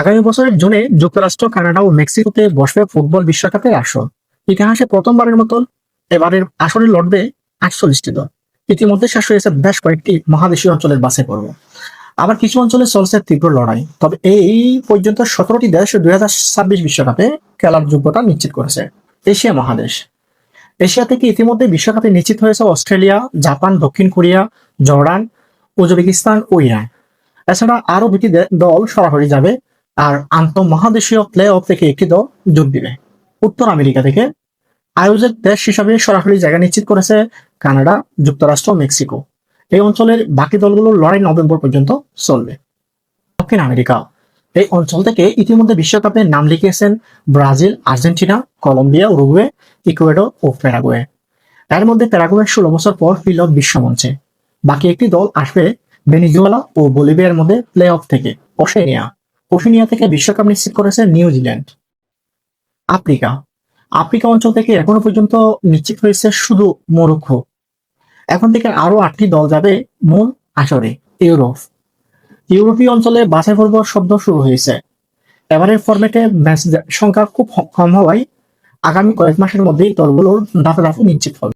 আগামী বছরের জুনে যুক্তরাষ্ট্র, কানাডা ও মেক্সিকোতে বসবে ফুটবল বিশ্বকাপের আসর। ইতিহাসে প্রথমবারের মতন এবারের আসরে লড়বে আটচল্লিশটি দল। ইতিমধ্যে শেষ হয়েছে বেশ কয়েকটি মহাদেশীয় অঞ্চলের বাসে পর্ব। আবার কিছু অঞ্চলে চলছে তীব্র লড়াই। তবে এই পর্যন্ত সতেরোটি দেশ দুই হাজার ছাব্বিশ বিশ্বকাপে খেলার যোগ্যতা নিশ্চিত করেছে। এশিয়া মহাদেশ। এশিয়া থেকে ইতিমধ্যে বিশ্বকাপে নিশ্চিত হয়েছে অস্ট্রেলিয়া, জাপান, দক্ষিণ কোরিয়া, জর্ডান, উজবেকিস্তান ও ইরান। এছাড়া আরও দুটি দল সরাসরি যাবে আর আন্তঃ মহাদেশীয় প্লে অফ থেকে একটি দল যোগ দিবে। উত্তর আমেরিকা থেকে আয়োজক দেশ হিসাবে সরাসরি জায়গা নিশ্চিত করেছে কানাডা, যুক্তরাষ্ট্র, মেক্সিকো। এই অঞ্চলের বাকি দলগুলো লড়াই নভেম্বর পর্যন্ত চলবে। দক্ষিণ আমেরিকা, এই অঞ্চল থেকে ইতিমধ্যে বিশ্বকাপে নাম লিখিয়েছেন Brazil, Argentina, Colombia, Uruguay, Ecuador ও প্যারাগুয়ে। এর মধ্যে প্যারাগুয়ে ষোলো বছর পর ফিরল বিশ্বমঞ্চে বাকি একটি দল আসবে ভেনিজুয়েলা ও বলিভিয়ার মধ্যে প্লে অফ থেকে। ওশেনিয়া ওশেনিয়া থেকে বিশ্বকাপ নিশ্চিত করেছে নিউজিল্যান্ড আফ্রিকা। আফ্রিকা অঞ্চল থেকে এখনও পর্যন্ত নিশ্চিত হয়েছে শুধু মরক্কো। এখন থেকে আরও আটটি দল যাবে মূল আসরে, ইউরোপ। ইউরোপীয় অঞ্চলে বাছাই পর্ব শব্দ শুরু হয়েছে। এবারের ফরম্যাটে ম্যাচ সংখ্যা খুব কম হওয়ায় আগামী কয়েক মাসের মধ্যেই দলগুলোর দাপে দাপে নিশ্চিত হবে।